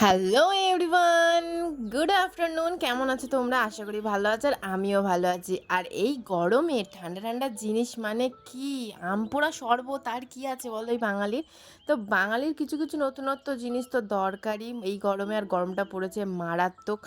Hello everyone good afternoon কেমন আছো তোমরা? আশা করি ভালো আছো আর আমিও ভালো আছি। আর এই গরমে ঠান্ডা ঠান্ডা জিনিস মানে কি? আমপোড়া শরবত, আর কি আছে বলো এই বাঙালির? তো বাঙালির কিছু কিছু নতুনত্ব জিনিস তো দরকারি এই গরমে আর গরমটা পড়েছে মারাত্মক।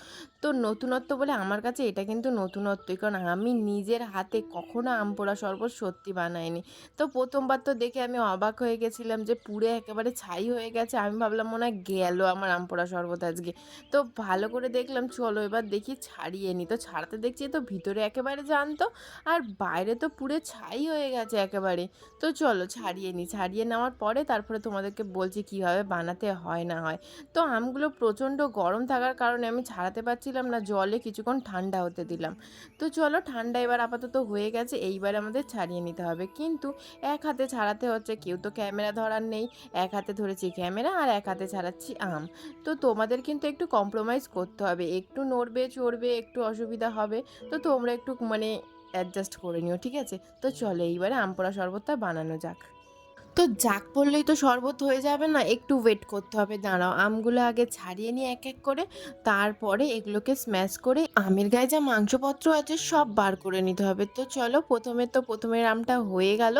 তো নতুনত্ব বলে আমার কাছে এটা কিন্তু নতুনত্বই। কারণ আমি নিজের হাতে কখনো আমপোড়া শরবত সত্যি বানাইনি। তো প্রথমবার তো দেখে আমি অবাক হয়ে গেছিলাম যে পুরে একেবারে ছাই হয়ে গেছে। আমি ভাবলাম মনে হয় গেল আমার আমপোড়া শরবত আজকে। তো ভালো করে দেখলাম, চলো এবার দেখি ছাড়িয়ে নি। তো ছাড়াতে দেখছি তো ভিতরে একেবারে জানতো, আর বাইরে তো পুরে ছাই হয়ে গেছে একেবারে। তো চলো ছাড়িয়ে নি। ছাড়িয়ে নেওয়ার পরে তারপরে তোমাদেরকে বলছি কীভাবে বানাতে হয় না হয়। তো আমগুলো প্রচণ্ড গরম থাকার কারণে আমি ছাড়াতে পারছিলাম না, জলে কিছুক্ষণ ঠান্ডা হতে দিলাম। তো চলো ঠান্ডা এবার আপাতত হয়ে গেছে, এইবার আমাদের ছাড়িয়ে নিতে হবে। কিন্তু এক হাতে ছাড়াতে হচ্ছে, কেউ তো ক্যামেরা ধরার নেই। এক হাতে ধরেছি ক্যামেরা আর এক হাতে ছাড়াচ্ছি আম। তো তোমাদের কিন্তু একটু কম্প্রোমাইজ করতে হবে। একটু নড়বে, চড়বে, একটু অসুবিধা হবে, তো তোমরা একটু মানে অ্যাডজাস্ট করে নিও, ঠিক আছে? তো চলে এইবারে আম পোড়া শরবতটা বানানো যাক। তো যাক পড়লেই তো শরবত হয়ে যাবে না, একটু ওয়েট করতে হবে। দাঁড়াও, আমগুলো আগে ছাড়িয়ে নিয়ে এক এক করে, তারপরে এগুলোকে স্ম্যাশ করে আমের গায়ে যা মাংসপত্র আছে সব বার করে নিতে হবে। তো চলো, প্রথমে তো প্রথমের আমটা হয়ে গেল,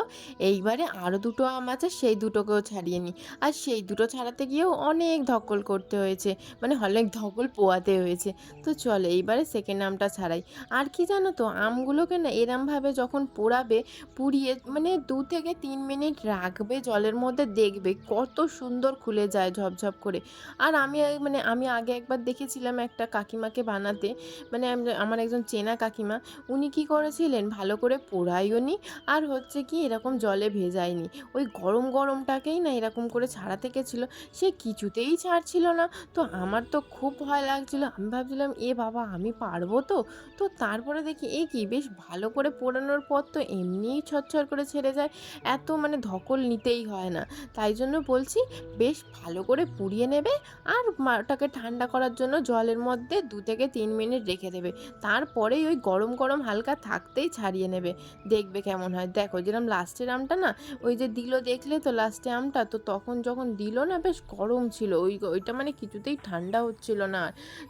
এইবারে আরও দুটো আম আছে, সেই দুটোকেও ছাড়িয়ে নিই। আর সেই দুটো ছাড়াতে গিয়েও অনেক ধকল করতে হয়েছে মানে অনেক ধকল পোয়াতে হয়েছে। তো চলো, এইবারে সেকেন্ড আমটা ছাড়াই। আর কি জানো তো, আমগুলোকে না এরমভাবে যখন পোড়াবে, পুড়িয়ে মানে দু থেকে তিন মিনিট রাখবে জলের মধ্যে দেখবে কত সুন্দর খুলে যায় ঝপঝপ করে। আর আমি মানে আমি আগে একবার দেখেছিলাম একটা কাকিমাকে বানাতে মানে আম- আমার একজন চেনা কাকিমা, উনি কি করেছিলেন ভালো করে পোড়াইও নি আর হচ্ছে কি এরকম জলে ভেজায়নি ওই গরম গরমটাকেই না এরকম করে ছাড়াতে গেছিল, সে কিছুতেই ছাড়ছিল না। তো আমার তো খুব ভয় লাগছিল, আমি ভাবছিলাম, এ বাবা, আমি পারব তো? তো তারপরে দেখি, এ কি বেশ ভালো করে পোড়ানোর পর তো এমনিই ছচ্ছর করে ছেড়ে যায়, এত মানে ধকল নিতেই হয় না। তাই জন্য বলছি, বেশ ভালো করে পুড়িয়ে নেবে আর ওটাকে ঠান্ডা করার জন্য জলের মধ্যে দু থেকে তিন মিনিট রেখে দেবে। তারপরেই ওই গরম গরম হালকা থাকতেই ছাড়িয়ে নেবে। দেখবে কেমন হয়। দেখো যেরকম লাস্টের আমটা না, ওই যে দিল দেখলে তো লাস্টে আমটা, তো তখন যখন দিল না বেশ গরম ছিল। ওই ওইটা মানে কিছুতেই ঠান্ডা হচ্ছিল না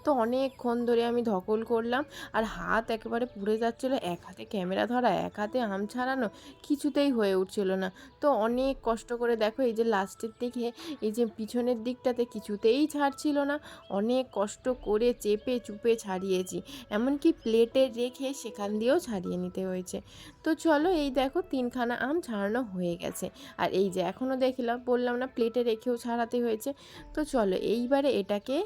তো অনেকক্ষণ ধরে আমি ধকল করলাম আর হাত একেবারে পুড়ে যাচ্ছিল। এক হাতে ক্যামেরা ধরা, এক হাতে আম ছাড়ানো কিছুতেই হয়ে উঠছিল না। তো অনেক কষ্ট করে দেখো, এই যে লাস্টের দিকে, এই যে পিছনের দিকটাতে কিছুতেই ছাড়ছিল না। অনেক কষ্ট করে চেপে চুপে ছাড়িয়েছি। এমনকি প্লেটে রেখে সেখান দিয়েও ছাড়িয়ে নিতে হয়েছে। তো চলো, এই দেখো তিনখানা আম ছাড়ানো হয়ে গেছে। আর এই যে এখনও দেখলাম, বললাম না, প্লেটে রেখেও ছাড়াতে হয়েছে। তো চলো, এইবারে এটাকে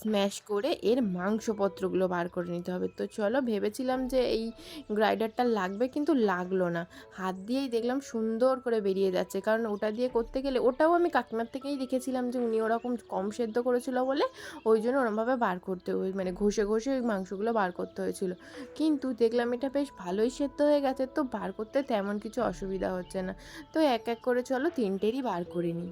স্ম্যাশ করে এর মাংসপত্রগুলো বার করে নিতে হবে। তো চলো ভেবেছিলাম যে এই গ্রাইডারটা লাগবে কিন্তু লাগল না। হাত দিয়েই দেখলাম সুন্দর করে বেরিয়ে যাচ্ছে। কারণ ওটা দিয়ে করতে গেলে ওটাও আমি কাকিমার থেকেই দেখেছিলাম যে উনি ওরকম কম সেদ্ধ করেছিল বলে ওই জন্য ওরমভাবে বার করতে মানে ঘষে ঘষে ওই মাংসগুলো বার করতে হয়েছিল। কিন্তু দেখলাম এটা বেশ ভালোই সেদ্ধ হয়ে গেছে। তো বার করতে তেমন কিছু অসুবিধা হচ্ছে না। তো এক এক করে চলো তিনটেরই বার করে নিই।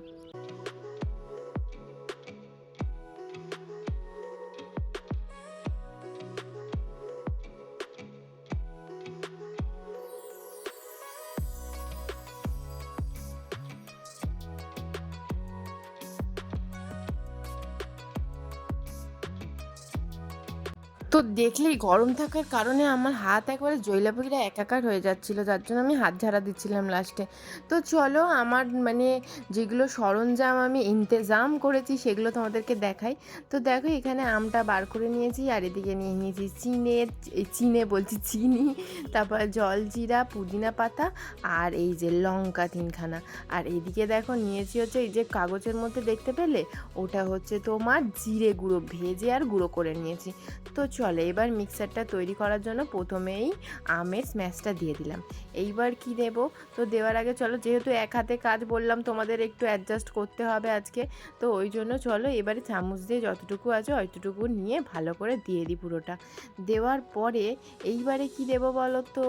তো দেখলেই গরম থাকার কারণে আমার হাত একবারে জৈলাপুরিরা একাকার হয়ে যাচ্ছিল, যার জন্য আমি হাত ঝাড়া দিচ্ছিলাম লাস্টে তো চলো আমার মানে যেগুলো সরঞ্জাম আমি ইন্তেজাম করেছি সেগুলো তোমাদেরকে দেখাই। তো দেখো এখানে আমটা বার করে নিয়েছি আর এদিকে নিয়ে নিয়েছি চিনে চিনে বলছি চিনি, তারপর জলজিরা পুদিনা পাতা আর এই যে লঙ্কা তিনখানা। আর এদিকে দেখো নিয়েছি হচ্ছে এই যে কাগজের মধ্যে দেখতে পেলে? ওটা হচ্ছে তোমার জিরে গুঁড়ো, ভেজে আর গুঁড়ো করে নিয়েছি। তো চলে এবার মিক্সারটা তৈরি করার জন্য প্রথমেই আমের স্ম্যাশটা দিয়ে দিলাম। এইবার কি দেব? তো দেওয়ার আগে চলো, যেহেতু এক হাতে কাজ বললাম, তোমাদের একটু অ্যাডজাস্ট করতে হবে আজকে। তো ওই জন্য চলো, এবারে চামচ দিয়ে যতটুকু আছে অতটুকু নিয়ে ভালো করে দিয়ে দিই পুরোটা। দেওয়ার পরে এইবারে কি দেব বলো তো?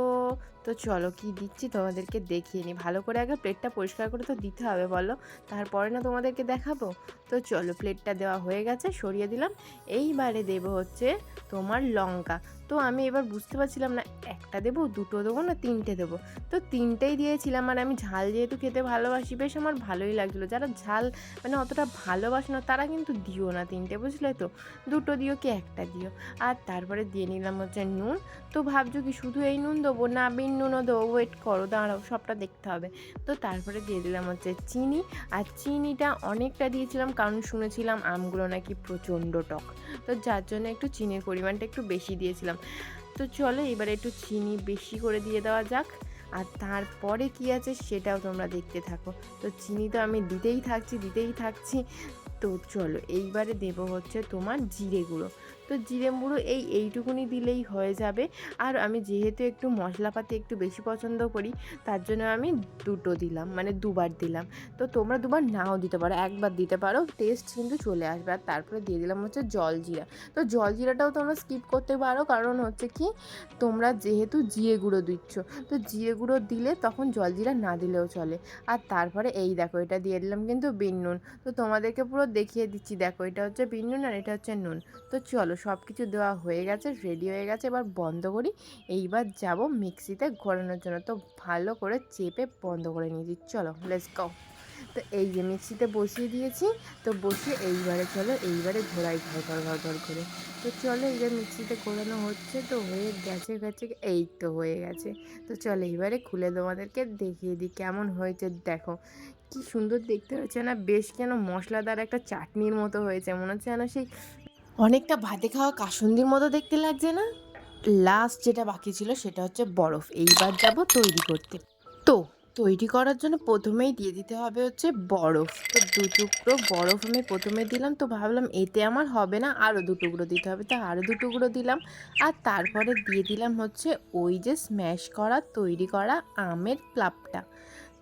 তো চলো কি দিচ্ছি তোমাদেরকে দেখিয়ে নিই। ভালো করে আগে প্লেটটা পরিষ্কার করে তো দিতে হবে বলো। তারপরে না তোমাদেরকে দেখাবো? তো চলো প্লেটটা দেওয়া হয়ে গেছে, সরিয়ে দিলাম। এইবারে দেবো হচ্ছে তোমার লঙ্কা। তো আমি এবার বুঝতে পারছিলাম না, একটা দেবো, দুটো দেবো না তিনটে দেবো। তো তিনটেই দিয়েছিলাম আর আমি ঝাল যেহেতু খেতে ভালোবাসি, বেশ আমার ভালোই লাগছিল। যারা ঝাল মানে অতটা ভালোবাসে না, তারা কিন্তু দিও না তিনটে, বুঝলে তো? দুটো দিও কি একটা দিও? আর তারপরে দিয়ে নিলাম হচ্ছে নুন। তো ভাবছ কি শুধু এই নুন দেবো? না বিন নুনও দেবো। ওয়েট করো, দাঁড়াও, সবটা দেখতে হবে। তো তারপরে দিয়ে দিলাম হচ্ছে চিনি। আর চিনিটা অনেকটা দিয়েছিলাম, কারণ শুনেছিলাম আমগুলো নাকি প্রচণ্ড টক। তো যার জন্য একটু চিনির পরিমাণটা একটু বেশি দিয়েছিলাম। তো চলো এবার একটু চিনি বেশি করে দিয়ে দেওয়া যাক। আর তারপরে কি আছে সেটাও তোমরা দেখতে থাকো। তো চিনি তো আমি দিতেই থাকছি দিতেই থাকছি। তো চলো এইবারে দেব হচ্ছে তোমার জিরে গুঁড়ো। তো জিরে গুঁড়ো এই এইটুকুনি দিলেই হয়ে যাবে। আর আমি যেহেতু একটু মশলাপাতি একটু বেশি পছন্দ করি, তার জন্য আমি দুটো দিলাম মানে দুবার দিলাম। তো তোমরা দুবার নাও দিতে পারো, একবার দিতে পারো টেস্ট কিন্তু চলে আসবে। আর তারপরে দিয়ে দিলাম হচ্ছে জল জিরা। তো জল জিরাটাও তোমরা স্কিপ করতে পারো, কারণ হচ্ছে কি, তোমরা যেহেতু জিরে গুঁড়ো দিচ্ছ, তো জিরে গুঁড়ো দিলে তখন জল জিরা না দিলেও চলে। আর তারপরে এই দেখো, এটা দিয়ে দিলাম কিন্তু বিন নুন। তো তোমাদেরকে পুরো দেখিয়ে দিচ্ছি, দেখো এটা হচ্ছে বিন নুন আর এটা হচ্ছে নুন। তো চলো সব কিছু দেওয়া হয়ে গেছে রেডি হয়ে গেছে। এবার বন্ধ করি। এইবার যাব মিক্সিতে ঘোরানোর জন্য। তো ভালো করে চেপে বন্ধ করে নিয়েছি। চলো লেটস গো তো এই যে মিক্সিতে বসিয়ে দিয়েছি। তো বসিয়ে এইবারে চলো, এইবারে ঘোরাই ঘর ঘর ঘর ঘর করে। তো চলো এইবার মিক্সিতে ঘোরানো হচ্ছে তো হয়ে গেছে গেছে এই তো হয়ে গেছে। তো চলো এইবারে খুলে তোমাদেরকে দেখিয়ে দিই কেমন হয়েছে। দেখো, কি সুন্দর দেখতে হয়েছে না? বেশ কেন মশলাদার একটা চাটনির মতো হয়েছে। মনে হচ্ছে যেন সেই অনেকটা ভাতে খাওয়া কাসুন্দির মতো দেখতে লাগছে না? লাস্ট যেটা বাকি ছিল সেটা হচ্ছে বরফ। এইবার যাব তৈরি করতে। তো, তৈরি করার জন্য প্রথমেই দিয়ে দিতে হবে হচ্ছে বরফ। তো দু টুকরো বরফ আমি প্রথমে দিলাম। তো ভাবলাম এতে আমার হবে না আরও দু টুকরো দিতে হবে। তো আরও দু টুকরো দিলাম। আর তারপরে দিয়ে দিলাম হচ্ছে ওই যে স্ম্যাশ করা, তৈরি করা আমের প্লাপটা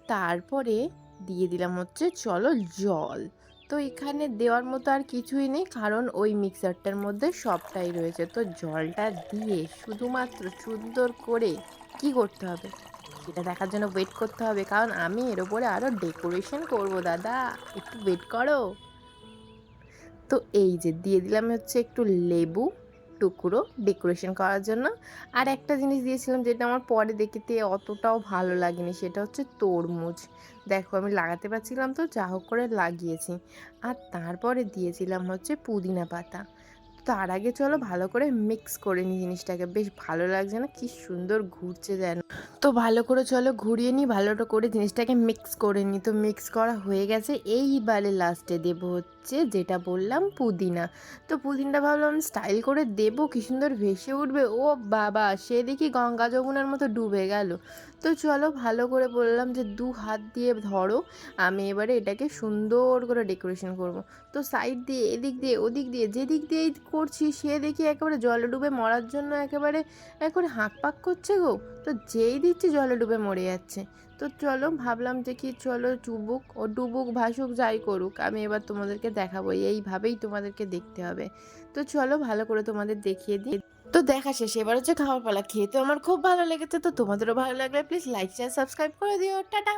তারপরে দিয়ে দিলাম হচ্ছে চলো জল। তো এখানে দেওয়ার মতো আর কিছুই নেই, কারণ ওই মিক্সারটার মধ্যে সবটাই রয়েছে। তো জলটা দিয়ে শুধুমাত্র সুন্দর করে কি করতে হবে? সেটা দেখার জন্য ওয়েট করতে হবে, কারণ আমি এর ওপরে আরও ডেকোরেশন করব, দাদা। একটু ওয়েট করো। তো এই যে দিয়ে দিলাম হচ্ছে একটু লেবু। টুকরো ডেকোরেশন করার জন্য। আর একটা জিনিস দিয়েছিলাম যেটা আমার পরে দেখতে অতটাও ভালো লাগেনি, সেটা হচ্ছে তরমুজ। দেখো আমি লাগাতে পারছিলাম তো, যা হোক করে লাগিয়েছি। আর তারপরে দিয়েছিলাম হচ্ছে পুদিনা পাতা। তার আগে চলো ভালো করে মিক্স করে নিই জিনিসটাকে। বেশ ভালো লাগছে না, কি সুন্দর ঘুরছে যেন। তো ভালো করে চলো ঘুরিয়ে নিই ভালোটা করে জিনিসটাকে মিক্স করে নিই। তো মিক্স করা হয়ে গেছে, এইবারে লাস্টে দেবো হচ্ছে যেটা বললাম পুদিনা। তো পুদিনটা ভাবলাম স্টাইল করে দেবো, কি সুন্দর ভেসে উঠবে। ও বাবা, সে দেখি গঙ্গা যমুনার মতো ডুবে গেল। তো চলো ভালো করে বললাম যে দু হাত দিয়ে ধরো, আমি এবারে এটাকে সুন্দর করে ডেকোরেশন করব। তো সাইড দিয়ে, এদিক দিয়ে, ওদিক দিয়ে, যেদিক দিয়েই করছি, সে দেখি একেবারে জলে ডুবে মরার জন্য একেবারে একেবারে হাঁক পাক করছে গো। তো যেই দিচ্ছি জলে ডুবে মরে যাচ্ছে। তো চলো, ভাবলাম যে কি চলো, চুবুক ও ডুবুক, ভাসুক, যাই করুক, আমি এবার তোমাদেরকে দেখাবো। এইভাবেই তোমাদেরকে দেখতে হবে। তো চলো, ভালো করে তোমাদের দেখিয়ে দিই। তো দেখা শেষ, এবার হচ্ছে খাওয়ার পালা। খেয়ে তো আমার খুব ভালো লেগেছে, তো তোমাদেরও ভালো লাগলে প্লিজ লাইক শেয়ার সাবস্ক্রাইব করে দিও। টাটা